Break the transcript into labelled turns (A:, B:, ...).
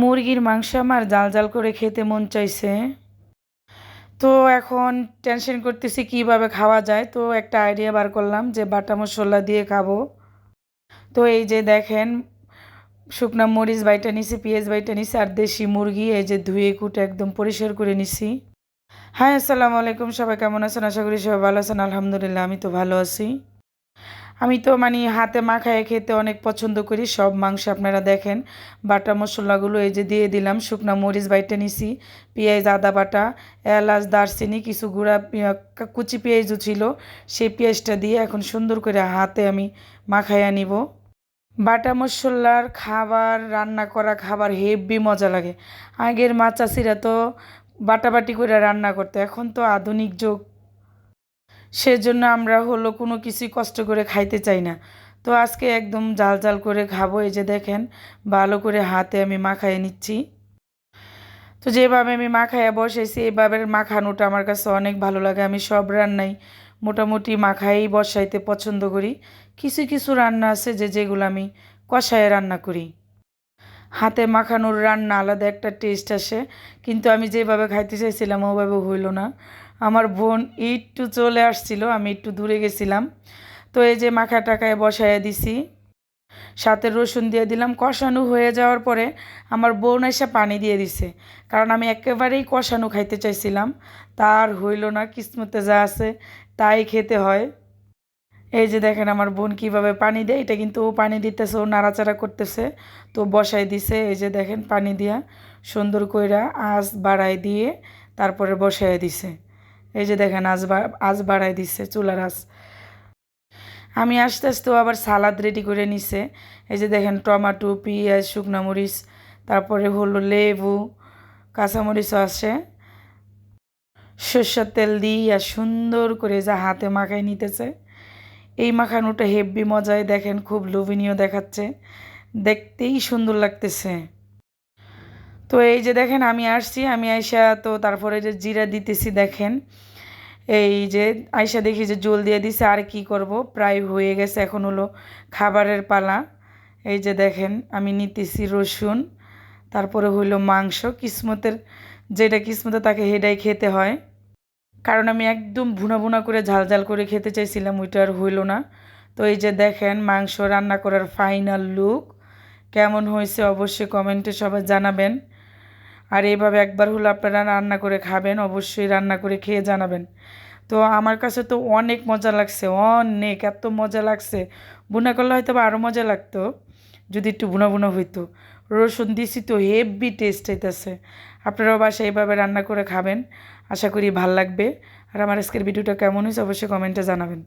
A: মুরগির মাংস আমার জাল জাল করে খেতে মন চাইছে। তো এখন টেনশন করতেছি কীভাবে খাওয়া যায়। তো একটা আইডিয়া বার করলাম যে বাটা মশলা দিয়ে খাব। তো এই যে দেখেন, শুকনা মরিচ বাইটা নিছি, পেঁয়াজ বাইটা নিছি আর দেশি মুরগি এই যে ধুয়ে কুটে একদম পরিষ্কার করে নিছি। হ্যাঁ আসসালামু আলাইকুম, সবাই কেমন আছেন? আশা করি সবাই ভালো আছেন। আলহামদুলিল্লাহ, আমি তো ভালো আছি। আমি তো মানে হাতে মাখায় খেতে অনেক পছন্দ করি, সব মাংস আপনারা দেখেন। বাটা মশলাগুলো এই যে দিয়ে দিলাম, শুকনো মরিচ বাইটে নিছি, পেঁয়াজ, আদা বাটা, এলাচ, দারচিনি, কিছু গুঁড়া কুচি পেঁয়াজও ছিল। সেই পেঁয়াজটা দিয়ে এখন সুন্দর করে হাতে আমি মাখাইয়া নিব। বাটা মশলার খাবার, রান্না করা খাবার হেভি মজা লাগে। আগের মা চাষিরা তো বাটাবাটি করে রান্না করতো, এখন তো আধুনিক যুগ। সেজন্য আমরা হলো কোনো কিছুই কষ্ট করে খাইতে চাই না। তো আজকে একদম জাল জাল করে খাব, এই যে দেখেন, ভালো করে হাতে আমি মাখায় নিচ্ছি। তো যেভাবে আমি মাখাইয়া বসাইছি এইভাবে মাখানোটা আমার কাছে অনেক ভালো লাগে। আমি সব রান্নাই মোটামুটি মাখাই, বসাইতে পছন্দ করি। কিছু কিছু রান্না আছে যে যেগুলো আমি কষায় রান্না করি। হাতে মাখানোর রান্না আলাদা একটা টেস্ট আসে, কিন্তু আমি যেভাবে খাইতে চাইছিলাম ওভাবে হইল না। আমার বোন একটু চলে আসছিল, আমি একটু দূরে গেছিলাম। তো এই যে মাখা টাকায় বসাইয়া দিছি, সাথে রসুন দিয়ে দিলাম। কষানো হয়ে যাওয়ার পরে আমার বোন এসে পানি দিয়ে দিছে, কারণ আমি একেবারেই কষানো খাইতে চাইছিলাম। তার হইল না, কিসমতে যা আছে তাই খেতে হয়। এই যে দেখেন আমার বোন কীভাবে পানি দেয়, এটা কিন্তু ও পানি দিতেছে, ও নাড়াচাড়া করতেছে। তো বসাই দিছে, এই যে দেখেন পানি দিয়া সুন্দর কইরা আঁচ বাড়াই দিয়ে তারপরে বসাই দিছে। এই যে দেখেন আজ আজ বাড়াই দিছে, চুলার আঁচ। আমি আস্তে আস্তে আবার সালাদ রেডি করে নিছে। এই যে দেখেন, টমাটো, পেঁয়াজ, শুকনো মরিচ, তারপরে হলো লেবু, কাঁচামরিচও আছে। সর্ষের তেল দিয়ে সুন্দর করে যা হাতে মাখাই নিতেছে। এই মাখানোটা হেভি মজায় দেখেন, খুব লোভনীয় দেখাচ্ছে। দেখতেই সুন্দর লাগতেছে। তো এই যে দেখেন, আমি আসছি, আমি আইসা তো তারপরে যে জিরা দিতেছি, দেখেন। এই যে আইসা দেখি যে জল দিয়ে দিছে, আর কি করব? প্রায় হয়ে গেছে, এখন হলো খাবারের পালা। এই যে দেখেন, আমি নিতেছি রসুন, তারপরে হইল মাংস। কিসমতের, যেটা কিসমতে তাকে হেডাই খেতে হয়। কারণ আমি একদম ভুনা ভুনা করে ঝাল ঝাল করে খেতে চাইছিলাম, ওইটা আর হইল না। তো এই যে দেখেন, মাংস রান্না করার ফাইনাল লুক কেমন হয়েছে অবশ্যই কমেন্টে সবাই জানাবেন। আর এইভাবে একবার হলো আপনারা রান্না করে খাবেন, অবশ্যই রান্না করে খেয়ে জানাবেন। তো আমার কাছে তো অনেক মজা লাগছে, অনেক, এত মজা লাগছে। বুনা করলে হয়তো বা আরও মজা লাগতো, যদি একটু বুনা বুনা হইতো। রসুন দিছি তো হেভি টেস্ট হইতেছে আপনারাও বাসায় এইভাবে রান্না করে খাবেন, আশা করি ভালো লাগবে। আর আমার আজকের ভিডিওটা কেমন হয়েছে অবশ্যই কমেন্টে জানাবেন।